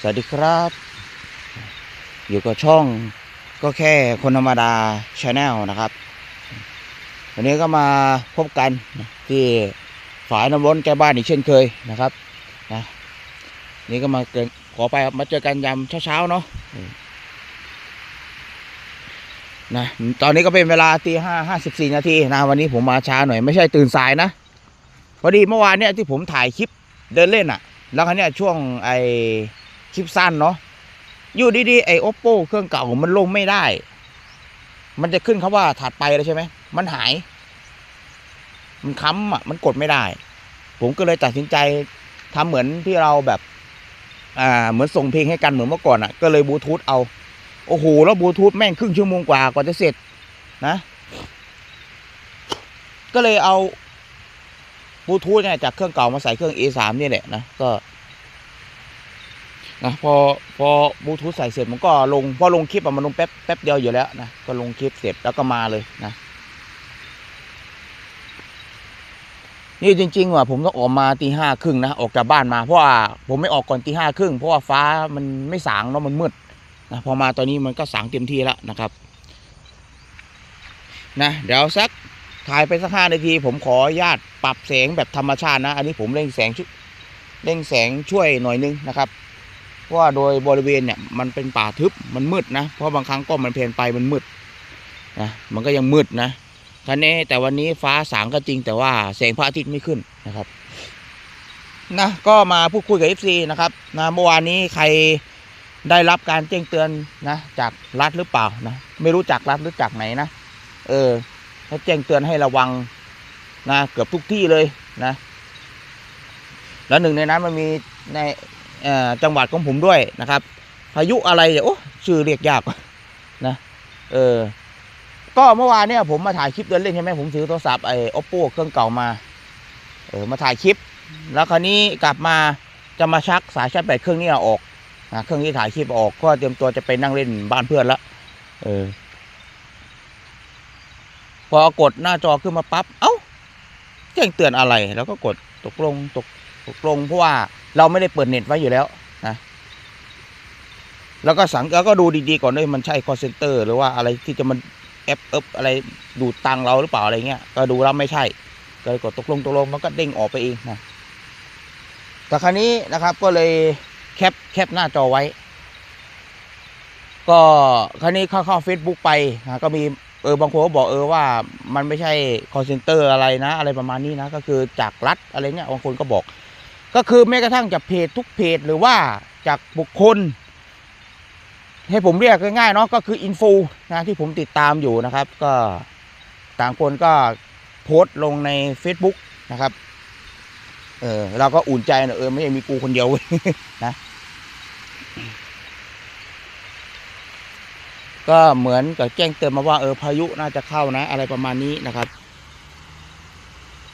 สวัสดีครับ อยู่กับช่องก็แค่คนธรรมดาชาแนลนะครับ วันนี้ก็มาพบกันที่ฝายน้ำร้นแก้บ้านอีกเช่นเคยนะครับนะนี่ก็มาเกินขอไปมาเจอกันยามเช้าๆเนาะนะตอนนี้ก็เป็นเวลาตีห้าห้าสิบสี่นาทีนะวันนี้ผมมาช้าหน่อยไม่ใช่ตื่นสายนะพอดีเมื่อวานเนี่ยที่ผมถ่ายคลิปเดินเล่นอะแล้วครั้นี้ยช่วงไอ คลิปสั้นเนาะอยู่ดีๆไอ oppo เครื่องเก่ามันลงไม่ได้ มันจะขึ้นคาว่าถัดไปแล้วใช่ไหมมันหาย มันค้ำอะมันกดไม่ได้ ผมก็เลยตัดสินใจทำเหมือนที่เราแบบ อ่า เหมือนส่งเพลงให้กันเหมือนเมื่อก่อนอะ ก็เลยบลูทูธเอา โอ้โห แล้วบลูทูธแม่งครึ่งชั่วโมงกว่ากว่าจะเสร็จ นะ ก็เลยเอาบลูทูธเนี่ยจากเครื่องเก่ามาใส่เครื่อง A3 นี่แหละนะ ก็ นะพอพอบลูทูธใส่เสร็จมันก็ลงพอลงคลิปอะมันลงแป๊บแป๊บเดียวอยู่แล้วนะก็ลงคลิปเสร็จแล้วก็มาเลยนะนี่จริง ๆ ว่ะผมต้องออกมาตีห้าครึ่งนะออกจากบ้านมาเพราะว่าผมไม่ออกก่อนตีห้าครึ่งเพราะว่าฟ้ามันไม่สางเนาะมันมืดนะพอมาตอนนี้มันก็สางเต็มที่แล้วนะครับนะเดี๋ยวสักถ่ายไปสักห้านาที ผมขออนุญาตปรับแสงแบบธรรมชาตินะ อันนี้ผมเร่งแสงชุเร่งแสงช่วยหน่อยนึงนะครับ เพราะว่าโดยบริเวณเนี่ยมันเป็นป่าทึบมันมืดนะ เพราะบางครั้งก็มันเพลนไปมันมืดนะมันก็ยังมืดนะท่านนี้แต่วันนี้ฟ้าสางก็จริงแต่ว่าแสงพระอาทิตย์ไม่ขึ้นนะครับนะก็มาพูดคุยกับ FC นะครับนะเมื่อวานนี้ใครได้รับการแจ้งเตือนนะจากรัฐหรือเปล่านะไม่รู้จักรัฐหรือจากไหนนะเออเขาแจ้งเตือนให้ระวังนะเกือบทุกที่เลยนะ แล้วหนึ่งในนั้นมันมีใน จังหวัดของผมด้วยนะครับ พายุอะไรเนี่ยโอ้ชื่อเรียกยากนะเออก็เมื่อวานเนี่ยผมมาถ่ายคลิปเดินเล่นใช่ไหมผมถือโทรศัพท์ไอ้ oppo เครื่องเก่ามาเออมาถ่ายคลิป แล้วคราวนี้กลับมาจะมาชักสายชาร์จแบตเครื่องนี้ออกนะเครื่องที่ถ่ายคลิปออกก็เตรียมตัวจะไปนั่งเล่นบ้านเพื่อนละเออ พอกดหน้าจอขึ้นมาปั๊บเอ้าแจ้งเตือนอะไร แล้วก็กดตกลงตกตกลงเพราะว่า เราไม่ได้เปิดเน็ตไว้อยู่แล้วนะแล้วก็สังแล้วก็ดูดีๆก่อนด้วยมันใช่ call center หรือว่าอะไรที่จะมันแอปเอฟอะไรดูดตังเราหรือเปล่าอะไรเงี้ยก็ดูแล้วไม่ใช่ ก็เลยกดตกลงตกลงมันก็เด้งออกไปเองนะแต่ครั้นี้นะครับก็เลยแคปแคปหน้าจอไว้ ก็ครั้นี้เข้าเข้าเฟซบุ๊กไปนะก็มีเออบางคนก็บอกเออว่ามันไม่ใช่ call center อะไรนะ อะไรประมาณนี้นะ ก็คือจากรัฐอะไรเงี้ยบางคนก็บอก ก็คือแม้กระทั่งจากเพจทุกเพจหรือว่าจากบุคคล ให้ผมเรียกง่ายๆเนาะก็คืออินฟูนะที่ผมติดตามอยู่นะครับ ก็ต่างคนก็โพสต์ลงใน Facebook นะครับ เออเราก็อุ่นใจนะเออไม่ใช่มีกูคนเดียวเว้ยนะ ก็เหมือนกับแจ้งเตือนมาว่าเออพายุน่าจะเข้านะ อะไรประมาณนี้นะครับ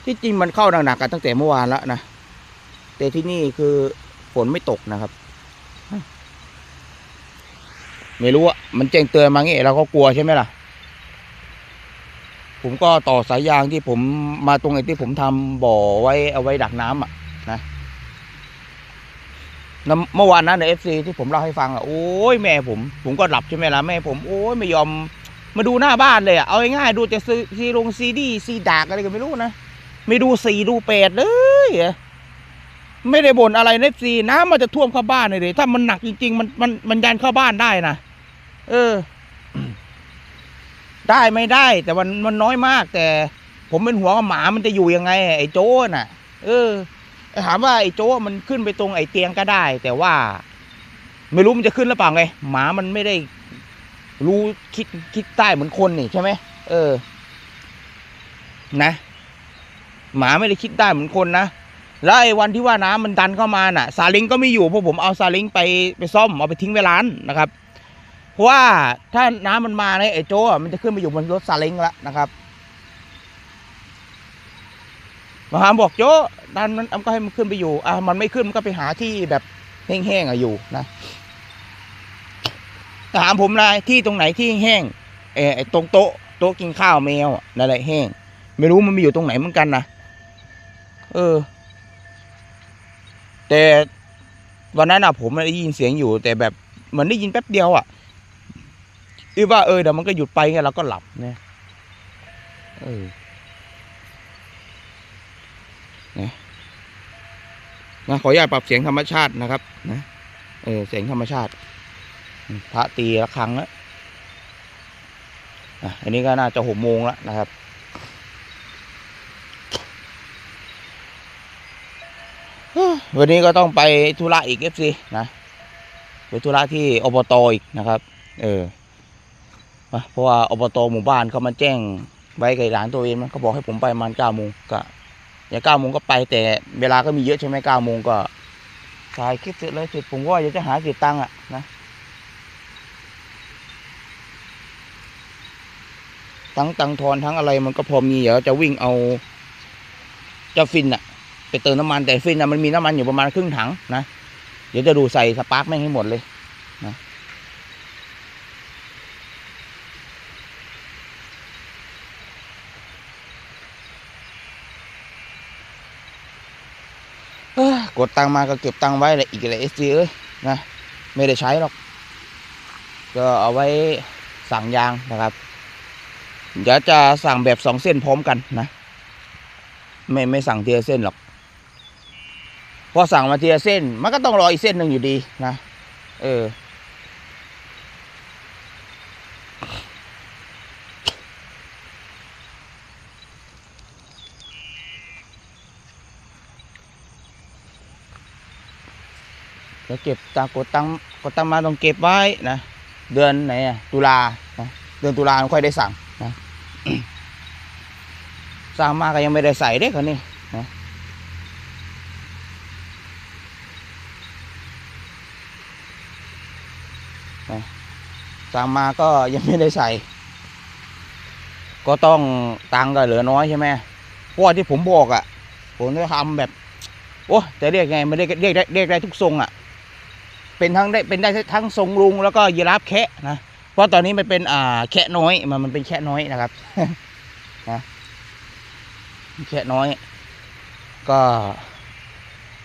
ที่จริงมันเข้าหนักๆกันตั้งแต่เมื่อวานแล้วนะ แต่ที่นี่คือฝนไม่ตกนะครับ ไม่รู้อะมันแจ้งเตือนมางี้เราก็กลัวใช่ไหมล่ะ ผมก็ต่อสายยางที่ผมมาตรงไอ้ที่ผมทำบ่อไว้เอาไว้ดักน้ำอะนะแล้วเมื่อวานนั้นในเอฟซีที่ผมเล่าให้ฟังอะโอ้ยแม่ผม ผมก็หลับใช่ไหมล่ะแม่ผมโอ้ยไม่ยอมมาดูหน้าบ้านเลยอะเอาง่ายๆดูแต่ซีลงซีดีซีดากอะไรก็ไม่รู้นะไม่ดูสี่ดูแปดเลยอะ ไม่ได้บ่นอะไรในซีน้ำมันจะท่วมเข้าบ้านเลยดิถ้ามันหนักจริง ๆ มันมันมันยันเข้าบ้านได้นะเออ ได้ไม่ได้ แต่มันมันน้อยมาก แต่ ผมเป็นหัวหมามันจะอยู่ยังไง ไอ้โจ้น่ะ เออถามว่าไอ้โจ้มันขึ้นไปตรงไอ้เตียงก็ได้ แต่ว่า ไม่รู้มันจะขึ้นหรือเปล่าไงหมามันไม่ได้ รู้คิดคิดใต้เหมือนคนนี่ใช่ไหมเออ นะหมาไม่ได้คิดได้เหมือนคนนะ แล้วไอ้วันที่ว่าน้ำมันดันเข้ามาน่ะซาเลิงก็ไม่อยู่เพราะผมเอาซาเลิงไปไปซ่อมเอาไปทิ้งไว้ร้านนะครับ เพราะว่าถ้าน้ำมันมาเนี่ยไอ้โจ้อะมันจะขึ้นไปอยู่บนรถซาเล้งแล้วนะครับมาหามบอกโจ้ดันมันก็ให้มันขึ้นไปอยู่อะมันไม่ขึ้นมันก็ไปหาที่แบบแห้งๆอะอยู่นะถามผมเลยที่ตรงไหนที่แห้งเออไอ้ตรงโต๊ะโต๊ะกินข้าวแมวอะนั่นแหละแห้ง ไม่รู้มันมีอยู่ตรงไหนเหมือนกันนะเออ แต่วันนั้นอะผมได้ยินเสียงอยู่ แต่แบบเหมือนได้ยินแป๊บเดียวอะอีว่าเออเดี๋ยวมันก็หยุดไปไงเราก็หลับเนี่ยเออนะนะขออนุญาตปรับเสียงธรรมชาตินะครับ นะเออเสียงธรรมชาติ พระตีละครั้งแล้วอะอันนี้ก็น่าจะหกโมงแล้วนะครับ วันนี้ก็ต้องไปธุระอีกเอฟซีนะไปธุระที่อบตอีกนะครับ เออเพราะว่าอบตหมู่บ้านเขามาแจ้งไว้กับหลานตัวเองนะเขาบอกให้ผมไปประมาณเก้าโมงก็อย่างเก้าโมงก็ไปแต่เวลาก็มีเยอะใช่ไหมเก้าโมงก็ถ่ายคลิปเสร็จเลยเสร็จผมก็อยากจะหาเก็บตังค์อะนะทั้งตังทอนทั้งอะไรมันก็พอมีเดี๋ยวจะวิ่งเอาจ้าฟินอะ ไปเติมน้ำมันแต่ฟินนะมันมีน้ำมันอยู่ประมาณครึ่งถังนะเดี๋ยวจะดูใส่สปาร์คแม่งให้หมดเลยนะกดตังมาก็เก็บตังไว้เลยอีกเลยเอสซีเอ้ยนะไม่ได้ใช้หรอกก็เอาไว้สั่งยางนะครับเดี๋ยวจะสั่งแบบสองเส้นพร้อมกันนะ ไม่ไม่สั่งเทียเส้นหรอก พอสั่งมาทีละเส้น มันก็ต้องรออีกเส้นหนึ่งอยู่ดีนะ เออแล้วเก็บตังกดตังกดตังมาต้องเก็บไว้นะ เดือนไหนอะตุลานะเดือนตุลาค่อยได้สั่งนะ สั่งมาก็ยังไม่ได้ใส่เด้คนนี้นะ สั่งมาก็ยังไม่ได้ใส่ ก็ต้องตังก็เหลือน้อยใช่ไหมเพราะว่าที่ผมบอกอะ่ะ ผมจะทำแบบ โอ้จะเรียกไงไม่ได้เรียกได้เรียกได้ทุกทรงอะ่ะ เป็นทั้งได้เป็นได้ทั้งทรงลุงแล้วก็ยีราฟแคะนะเพราะตอนนี้มันเป็นอ่าแคะน้อยมันมันเป็นแคะน้อยนะครับนะแคะน้อย ก็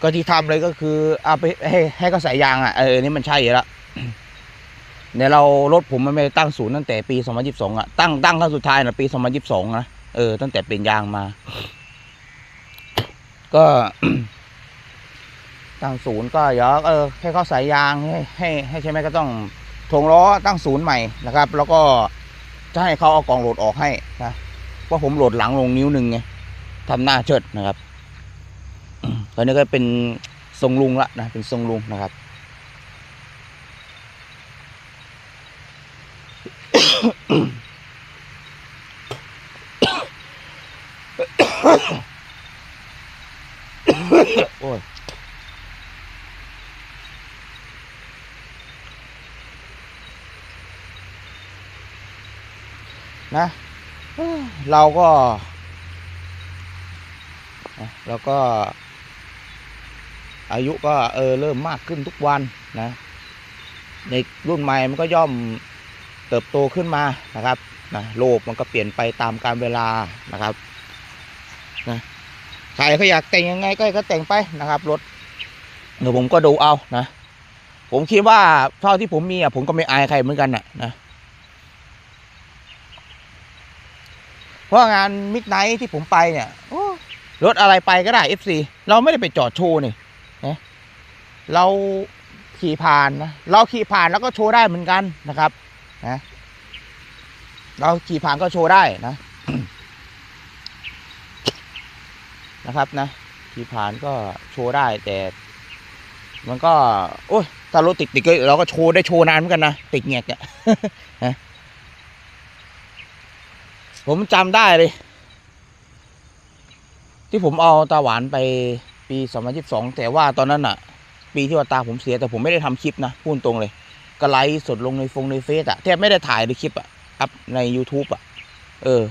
ก็ที่ทำเลยก็คือเอาไปให้ให้เขาใส่ยางอะเออนี่มันใช่แล้ว เนี่ยเรารถผมมันไม่ได้ตั้งศูนย์ตั้งแต่ปี 2022 อะ ตั้งตั้งครั้งสุดท้ายนะปี 2022 นะ เออ ตั้งแต่เป็นยางมา ก็ ตั้งศูนย์ก็เดี๋ยวเออให้เขาใส่ยางให้ให้ให้ใช่ไหมก็ต้องถงล้อตั้งศูนย์ใหม่นะครับ แล้วก็จะให้เขาเอากล่องโหลดออกให้นะเพราะผมโหลดหลังลงนิ้วหนึ่งไงทำหน้าเชิดนะครับตอนนี้ก็เป็นทรงลุงละนะเป็นทรงลุงนะครับ โอ้ยนะเราก็เราก็ อายุก็เออเริ่มมากขึ้นทุกวันนะ ในรุ่นใหม่มันก็ย่อม เติบโตขึ้นมานะครับนะโลกมันก็เปลี่ยนไปตามการเวลานะครับนะใครเขาอยากแต่งยังไงก็ให้เขาแต่งไปนะครับรถเดี๋ยวผมก็ดูเอานะ ผมคิดว่าเท่าที่ผมมีอะผมก็ไม่อายใครเหมือนกันนะนะเพราะงานมิดไนท์ที่ผมไปเนี่ยรถอะไรไปก็ได้ FC เราไม่ได้ไปจอดโชว์นี่นะเราขี่ผ่านนะเราขี่ผ่านแล้วก็โชว์ได้เหมือนกันนะครับ นะเราขี่ผ่านก็โชว์ได้นะ นะครับนะขี่ผ่านก็โชว์ได้แต่ มันก็ โอ้ยถ้ารถติดติดก็เราก็โชว์ได้โชว์นานเหมือนกันนะติดเงียกเนี่ยนะผมจำได้เลย ที่ผมเอาตาหวานไปปี2022แต่ว่าตอนนั้นอะปีที่ว่าตาผมเสียแต่ผมไม่ได้ทำคลิปนะพูดตรงเลย ก็ไลฟ์สดลงในฟงในเฟซอะแทบไม่ได้ถ่ายเลยคลิปอะอัพใน YouTube อะเออ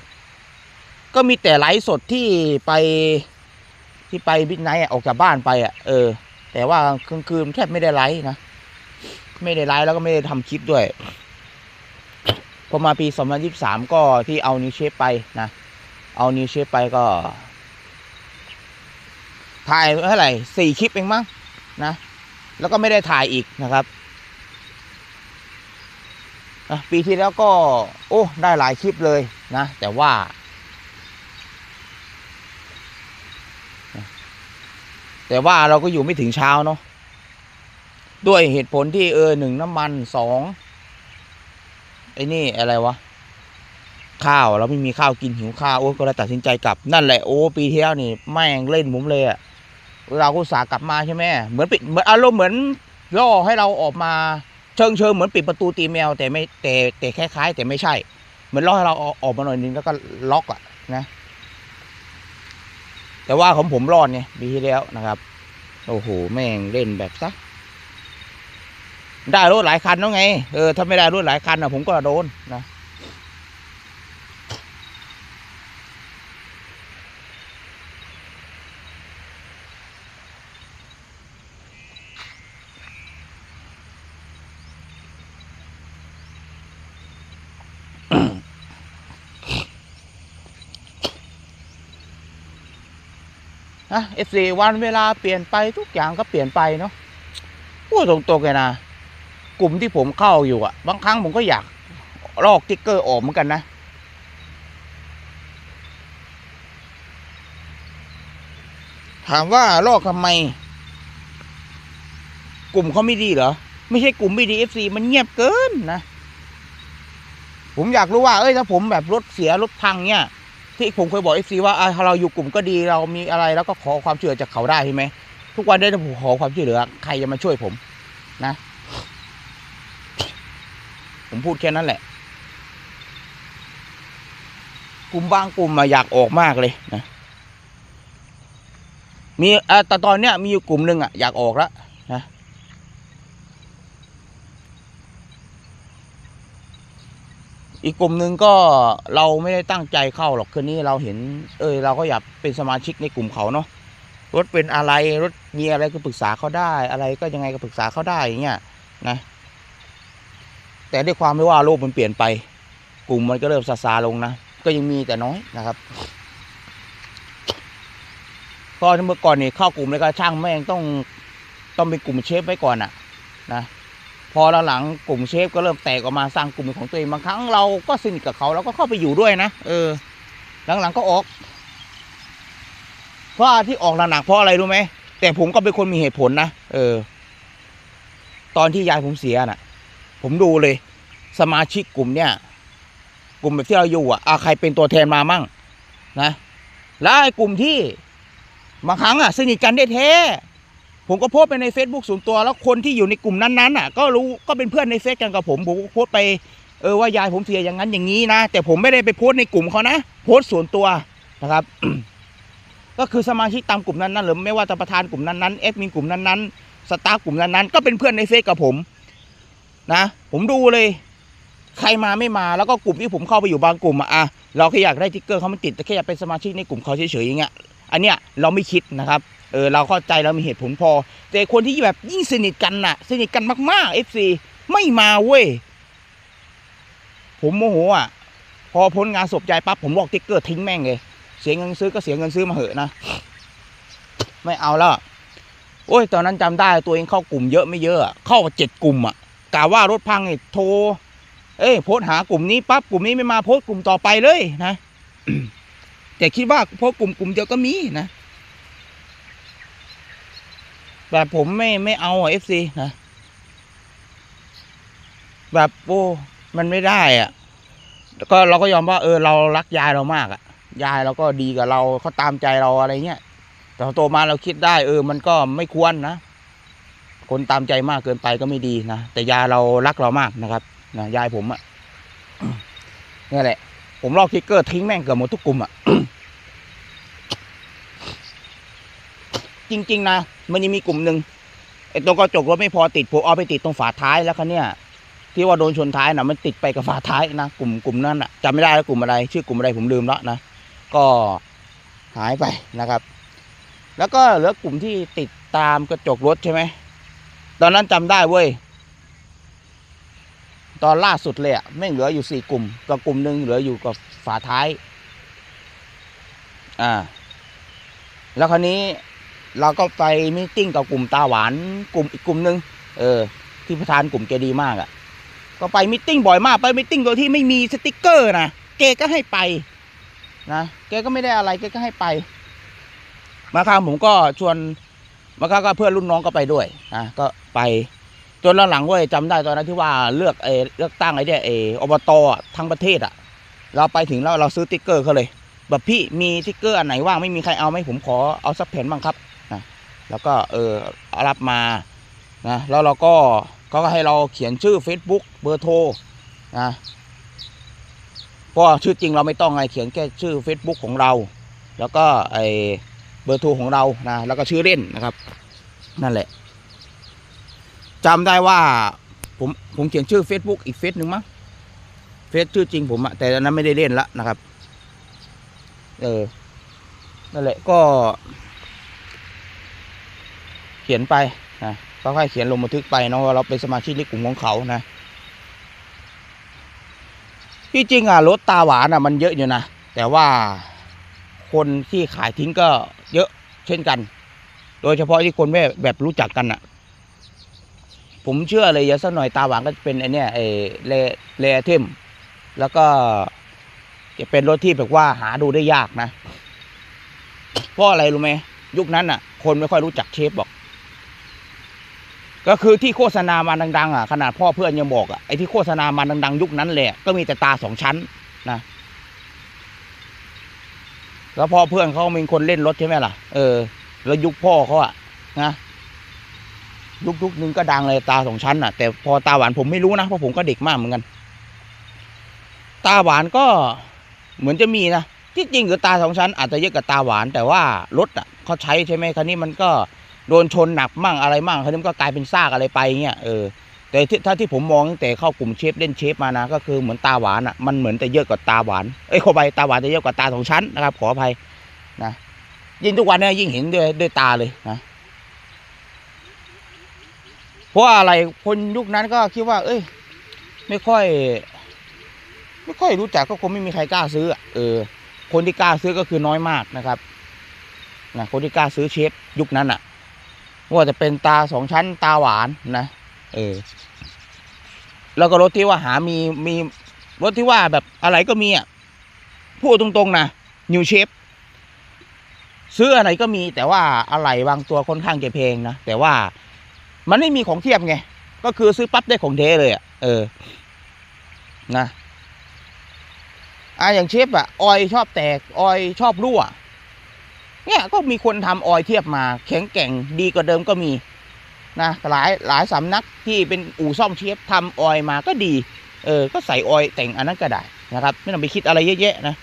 ก็มีแต่ไลฟ์สดที่ไปที่ไปบิ๊กไนท์ออกจากบ้านไปอะเออ แต่ว่ากลางคืนแทบไม่ได้ไลฟ์นะ ไม่ได้ไลฟ์แล้วก็ไม่ได้ทำคลิปด้วย พอมาปี 2023 ก็ที่เอานิวเชฟไปนะ เอานิวเชฟไปก็ ถ่ายเท่าไหร่สี่คลิปเองมั้งนะ แล้วก็ไม่ได้ถ่ายอีกนะครับ อะปีที่แล้วก็โอ้ได้หลายคลิปเลยนะ แต่ว่า แต่ว่าเราก็อยู่ไม่ถึงเช้าเนาะด้วยเหตุผลที่เออหนึ่งน้ำมันสองไอ้นี่อะไรวะ ข้าวเราไม่มีข้าวกินหิวข้าวโอ้ก็เลยตัดสินใจกลับนั่นแหละโอ้ปีที่แล้วนี่แม่งเล่นผมเลยอะเราก็สากลับมาใช่ไหมเหมือนปิดเหมือนอารมณ์เหมือนล่อให้เราออกมา เชิงเชิงเหมือนปิดประตูตีแมว แต่ไม่แต่แต่คล้ายๆแต่ไม่ใช่ เหมือนล่อให้เราออกมาหน่อยนึงแล้วก็ล็อกอะนะ แต่ว่าของผมรอดไงปีที่แล้วนะครับโอ้โหแม่งเล่นแบบซะได้รถหลายคันแล้วไงเออถ้าไม่ได้รถหลายคันอะผมก็โดนนะ นะเอฟซีวันเวลาเปลี่ยนไปทุกอย่างก็เปลี่ยนไปเนาะพูดตรงๆเลยนะกลุ่มที่ผมเข้าอยู่อะบางครั้งผมก็อยากลอกติ๊กเกอร์ออกเหมือนกันนะถามว่าลอกทำไม กลุ่มเขาไม่ดีเหรอ ไม่ใช่กลุ่มไม่ดีเอฟซีมันเงียบเกินนะ ผมอยากรู้ว่า เอ้ยถ้าผมแบบรถเสียรถพังเนี่ย ที่ผมเคยบอกเอฟซีว่าอะเราอยู่กลุ่มก็ดีเรามีอะไรแล้วก็ขอความช่วยเหลือจากเขาได้ใช่ไหมทุกวันได้ผมขอความช่วยเหลือ ใครจะมาช่วยผม นะ ผมพูดแค่นั้นแหละ กลุ่มบางกลุ่มมาอยากออกมากเลยนะมีแต่ตอนเนี้ยมีอยู่กลุ่มหนึ่งอะอยากออกแล้วนะ อีกกลุ่มหนึ่งก็เราไม่ได้ตั้งใจเข้าหรอกคืนนี้เราเห็น เออเราก็อยากเป็นสมาชิกในกลุ่มเขาเนาะรถเป็นอะไรรถมีอะไรก็ปรึกษาเขาได้ อะไรก็ยังไงก็ปรึกษาเขาได้อย่างเงี้ยนะแต่ด้วยความที่ว่าโลกมันเปลี่ยนไป กลุ่มมันก็เริ่มซาซาลงนะก็ยังมีแต่น้อยนะครับก็เมื่อก่อนนี่เข้ากลุ่มแล้วก็ช่างแม่งต้องต้องเป็นกลุ่มเชฟไว้ก่อนอะนะ พอหลังๆกลุ่มเชฟก็เริ่มแตกออกมาสร้างกลุ่มของตัวเองบางครั้งเราก็สนิทกับเขาเราก็เข้าไปอยู่ด้วยนะเออ หลังๆก็ออก เพราะที่ออกหนักๆเพราะอะไรรู้ไหมแต่ผมก็เป็นคนมีเหตุผลนะเออ ตอนที่ยายผมเสียน่ะ ผมดูเลย สมาชิกกลุ่มเนี่ย กลุ่มแบบที่เราอยู่อะอะใครเป็นตัวแทนมามั่งนะแล้วไอ้กลุ่มที่บางครั้งอะสนิทกันได้แท้ ผมก็โพสไปใน Facebook ส่วนตัว แล้วคนที่อยู่ในกลุ่มนั้นๆอะ ก็รู้ก็เป็นเพื่อนในเฟซกันกับผมผมก็โพสไปเออว่ายายผมเสียอย่างนั้นอย่างนี้นะ แต่ผมไม่ได้ไปโพสในกลุ่มเขานะ โพสส่วนตัวนะครับ ก็คือสมาชิกตามกลุ่มนั้นๆหรือไม่ว่าจะประธานกลุ่มนั้นๆเอดมินกลุ่มนั้นๆสตาฟกลุ่มนั้นๆก็เป็นเพื่อนในเฟซกับผม นะ ผมดูเลย ใครมาไม่มาแล้วก็กลุ่มที่ผมเข้าไปอยู่บางกลุ่มอะเราแค่อยากได้ติ๊กเกอร์เขามาติดแต่แค่อยากเป็นสมาชิกในกลุ่มเขาเฉยๆอย่างเงี้ย อันเนี้ยเราไม่คิดนะครับเออเราเข้าใจเรามีเหตุผลพอ แต่คนที่แบบยิ่งสนิทกันน่ะ สนิทกันมากๆ FC ไม่มาเว้ยผมโมโหอะ พอพ้นงานศพยายปั๊บผมบอกติ๊กเกอร์ทิ้งแม่งเลย เสียเงินซื้อก็เสียเงินซื้อมาเหอะนะ ไม่เอาแล้วโอ้ยตอนนั้นจำได้ตัวเองเข้ากลุ่มเยอะไม่เยอะเข้าเจ็ดกลุ่มอะกะว่ารถพังไอ้โทร เอ้ยโพสหากลุ่มนี้ปั๊บกลุ่มนี้ไม่มาโพสกลุ่มต่อไปเลยนะ แต่คิดว่าโพสต์กลุ่มกลุ่มเดียวก็มีนะแบบผมไม่ไม่เอาเอฟซีนะแบบโอ้มันไม่ได้อะก็เราก็ยอมว่า เออ เรารักยายเรามากอะยายเราก็ดีกับเราเขาตามใจเราอะไรเงี้ยแต่พอโตมาเราคิดได้ เออ มันก็ไม่ควรนะคนตามใจมากเกินไปก็ไม่ดีนะแต่ยายเรารักเรามากนะครับนะยายผมอะนี่แหละ ผมลอกทิกเกอร์ทิ้งแม่งเกือบหมดทุกกลุ่มอะจริง ๆ นะ มันยังมีกลุ่มหนึ่งไอ้ตรงกระจกรถไม่พอติดผมเอาไปติดตรงฝาท้ายแล้วคันเนี่ยที่ว่าโดนชนท้ายนะมันติดไปกับฝาท้ายนะกลุ่มกลุ่มนั้นอะจำไม่ได้แล้วกลุ่มอะไร ชื่อกลุ่มอะไรผมลืมแล้วนะก็หายไปนะครับ แล้วก็เหลือกลุ่มที่ติดตามกระจกรถใช่ไหมตอนนั้นจำได้เว้ย ตอนล่าสุดเลยอะไม่เหลืออยู่สี่กลุ่มกับกลุ่มหนึ่งเหลืออยู่กับฝาท้าย อ่า แล้วคราวนี้เราก็ไปมีตติ้งกับกลุ่มตาหวานกลุ่มอีกกลุ่มหนึ่งเออ ที่ประธานกลุ่มแกดีมากอะ่ะ ก็ไปมิทติ้งบ่อยมากไปมิทติ้งโดยที่ไม่มีสติกเกอร์นะแกก็ให้ไปนะแกก็ไม่ได้อะไรแกก็ให้ไป มาครั้งผมก็ชวนมาครั้งก็เพื่อนรุ่นน้องก็ไปด้วยนะก็ไป จนหลังๆเว้ยจำได้ตอนนั้นที่ว่าเลือกเอเลือกตั้งไอ้เนี่ยเออบตอะทั้งประเทศอะ เราไปถึงแล้วเราซื้อติ๊กเกอร์เขาเลย แบบพี่มีติ๊กเกอร์อันไหนว่างไม่มีใครเอาไหมผมขอเอาสักแผ่นบ้างครับนะแล้วก็เออเอรับมานะแล้วเราก็เขาก็ให้เราเขียนชื่อ Facebook เบอร์โทรนะเพราะชื่อจริงเราไม่ต้องไงเขียนแค่ชื่อ Facebook ของเรา แล้วก็ไอเบอร์โทรของเรานะแล้วก็ชื่อเล่นนะครับ นั่นแหละ จำได้ว่า ผมผมเขียนชื่อ Facebook อีกเฟซหนึ่งมั้งเฟซชื่อจริงผมอะแต่ตอนนั้นไม่ได้เล่นละนะครับ เออนั่นแหละก็ เขียนไปนะค่อยๆเขียนลงบันทึกไปเนาะว่าเราเป็นสมาชิกในกลุ่มของเขานะที่จริงอะรถตาหวานอะมันเยอะอยู่นะแต่ว่าคนที่ขายทิ้งก็เยอะเช่นกัน โดยเฉพาะที่คนแบบแบบรู้จักกันอะ ผมเชื่อเลยอย่าสักหน่อยตาหวานก็จะเป็นไอเนี้ยไอเลเลเทมแล้วก็จะเป็นรถที่แบบว่าหาดูได้ยากนะเพราะอะไรรู้ไหมยุคนั้นอะ คนไม่ค่อยรู้จักเชฟบอก ก็คือที่โฆษณามาดัง ๆ อะ ขนาดพ่อเพื่อนยังบอกอะไอที่โฆษณามาดัง ๆ ยุคนั้นแหละก็มีแต่ตาสองชั้นนะแล้วพ่อเพื่อนเขาเป็นคนเล่นรถใช่ไหมล่ะเออแล้วยุคพ่อเขาอะนะ ยุคยุคนึงก็ดังเลยตาสองชั้นอะ แต่พอตาหวานผมไม่รู้นะเพราะผมก็เด็กมากเหมือนกัน ตาหวานก็เหมือนจะมีนะที่จริงคือตาสองชั้น อาจจะเยอะกับตาหวาน แต่ว่ารถอะเขาใช้ใช่ไหมคันนี้มันก็โดนชนหนักมั่งอะไรมั่งคันนี้มันก็กลายเป็นซากอะไรไปเงี้ยเออแต่ที่ถ้าที่ผมมองตั้งแต่เข้ากลุ่มเชฟเล่นเชฟมานะ ก็คือเหมือนตาหวานอะมันเหมือนแต่เยอะกว่าตาหวานเอ้ยขอไปตาหวานจะเยอะกว่าตาสองชั้นนะครับขออภัยนะยิ่งทุกวันเนี่ยยิ่งเห็นด้วยด้วยตาเลยนะ ราะอะไรคนยุคนั้นก็คิดว่า เอ้ย ไม่ค่อย ไม่ค่อยรู้จักก็คงไม่มีใครกล้าซื้อเออ คนที่กล้าซื้อก็คือน้อยมากนะครับนะคนที่กล้าซื้อเชฟยุคนั้นอะว่าจะเป็นตาสองชั้นตาหวานนะ เออ แล้วก็รถที่ว่าหามีมีรถที่ว่าแบบอะไรก็มีอะพูดตรงๆนะนิวเชฟซื้ออะไรก็มีแต่ว่าอะไรบางตัวค่อนข้างจะแพงนะ แต่ว่า มันไม่มีของเทียบไง ก็คือซื้อปั๊บได้ของเทเลยอะ เออ นะอ่าอย่างเชฟอะออยชอบแตก ออยชอบรั่ว เนี่ยก็มีคนทำออยเทียบมา แข็งแกร่งดีกว่าเดิมก็มี นะหลายหลายสำนักที่เป็นอู่ซ่อมเชฟทำออยมาก็ดี เออ ก็ใส่ออยแต่งอันนั้นก็ได้นะครับ ไม่ต้องไปคิดอะไรเยอะแยะนะ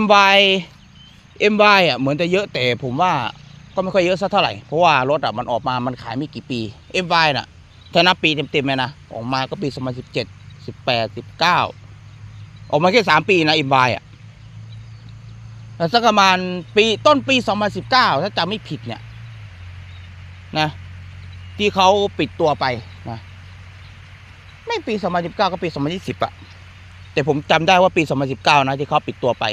MY MY อะเหมือนจะเยอะแต่ผมว่าก็ไม่ค่อยเยอะสักเท่าไหร่ เพราะว่ารถอะมันออกมามันขายไม่กี่ปี MY น่ะถ้านับปีเต็มๆเลยนะออกมาก็ปี 2017 18 19 ออกมาแค่สามปีนะ MY อะแต่สักประมาณปีต้นปี 2019 ถ้าจำไม่ผิดเนี่ยนะที่เขาปิดตัวไปนะไม่ปี 2019 ก็ปี 2020อะแต่ผมจำได้ว่าปี 2019 นะที่เขาปิดตัวไป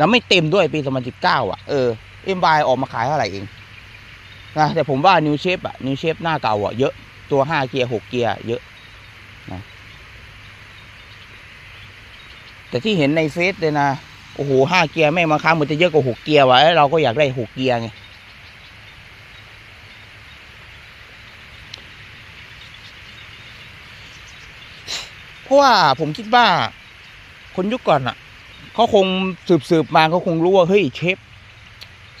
แล้วไม่เต็มด้วยปี 2019 อะ เออเอ็มบายออกมาขายเท่าไหร่เองนะแต่ผมว่านิวเชฟอะนิวเชฟหน้าเก่าอะเยอะตัว5เกียร์6เกียร์เยอะนะแต่ที่เห็นในเฟซเลยนะโอ้โห5เกียร์แม่งบาครั้งมันจะเยอะกว่า6เกียร์วะเราก็อยากได้6เกียร์ไงเพราะว่าผมคิดว่า คนยุคก่อนอะ เขาคงสืบสืบๆมาเขาคงรู้ว่าเฮ้ยเชฟ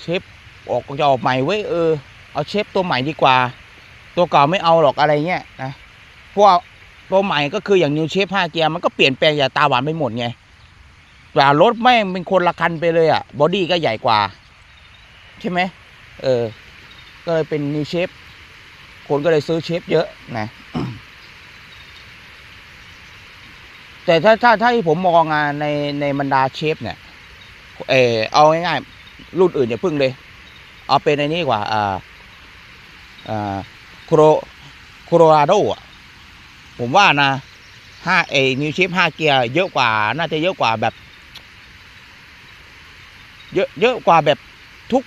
เชฟออกจะออกใหม่เว้ยเออเอาเชฟตัวใหม่ดีกว่า ตัวเก่าไม่เอาหรอกอะไรเงี้ยนะเพราะตัวใหม่ก็คืออย่างนิวเชฟห้าเกียร์มันก็เปลี่ยนแปลงอย่างตาหวานไปหมดไงแต่รถแม่งเป็นคนละคันไปเลยอะบอดี้ก็ใหญ่กว่า ใช่ไหมเออ ก็เลยเป็นนิวเชฟคนก็เลยซื้อเชฟเยอะนะ แต่ถ้าถ้าถ้าที่ผมมองอะในในบรรดาเชฟเนี่ย เออเอาง่ายๆรุ่นอื่นอย่าพึ่งเลย เอาเป็นในนี้กว่าอ่าอ่าโคโรโคโรราโดอะผมว่านะห้าเอนิวเชฟห้าเกียร์เยอะกว่า น่าจะเยอะกว่าแบบ เยอะเยอะกว่าแบบทุก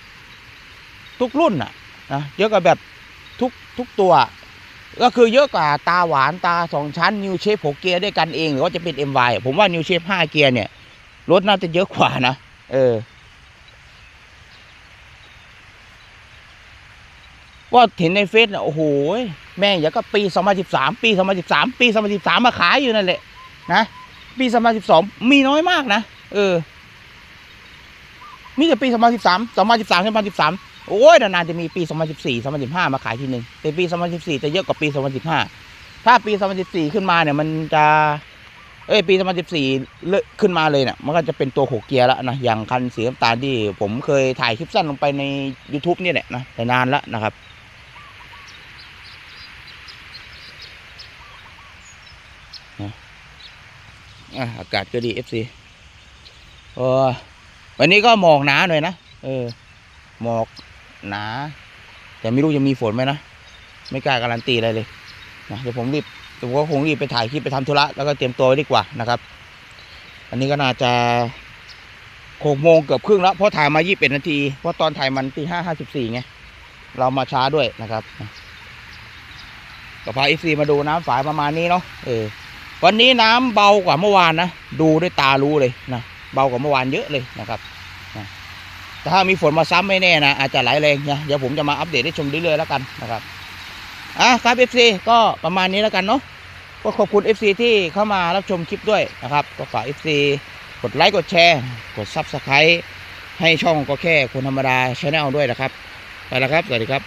ทุกรุ่นอะนะเยอะกว่าแบบทุกทุกตัว ก็คือเยอะกว่าตาหวานตาสองชั้นนิวเชฟหกเกียร์ด้วยกันเอง หรือว่าจะเป็น MY ผมว่านิวเชฟห้าเกียร์เนี่ย รถน่าจะเยอะกว่านะ เออ ว่าเห็นในเฟซน่ะโอ้โห แม่งอย่าก็ปี2013ปี2013ปี2013มาขายอยู่นั่นแหละ นะ ปี2012มีน้อยมากนะ เออ มีแต่ปี2013 2013 2013 โอ้ยนานๆจะมีปี 2014 2015 มาขายทีหนึ่งแต่ปี 2014 จะเยอะกว่าปี 2015 ถ้าปี 2014 ขึ้นมาเนี่ยมันจะเอ้ยปี2014เลขึ้นมาเลยเนี่ยมันก็จะเป็นตัวหกเกียร์แล้วนะอย่างคันสีน้ำตาลที่ผมเคยถ่ายคลิปสั้นลงไปใน YouTube เนี่ยแหละนะแต่นานแล้วนะครับอากาศก็ดี FC โอ้วันนี้ก็หมอกหนาหน่อยนะ เออ หมอก หนา แต่ไม่รู้จะมีฝนไหมนะ ไม่กล้าการันตีอะไรเลยนะเดี๋ยวผมรีบผมก็คงรีบไปถ่ายคลิปไปทำธุระแล้วก็เตรียมตัวไว้ดีกว่านะครับ อันนี้ก็น่าจะหกโมงเกือบครึ่งแล้วเพราะถ่ายมา21นาทีเพราะตอนถ่ายมันตีห้าห้าสิบสี่ไงเรามาช้าด้วยนะครับก็พาอีซีมาดูน้ำฝายประมาณนี้เนาะเออวันนี้น้ำเบากว่าเมื่อวานนะดูด้วยตารู้เลยนะเบากว่าเมื่อวานเยอะเลยนะครับ แต่ถ้ามีฝนมาซ้ำไม่แน่นะอาจจะไหลแรงนะเดี๋ยวผมจะมาอัปเดตให้ชมเรื่อยๆแล้วกันนะครับอะครับ FC ก็ประมาณนี้แล้วกันเนาะก็ขอบคุณ FC ที่เข้ามารับชมคลิปด้วยนะครับก็ฝาก FC กดไลค์กดแชร์กดซับสไคร b e ให้ช่องก็แค่คนธรรมดาชาแนลด้วยนะครับไปแล้วครับ สวัสดีครับ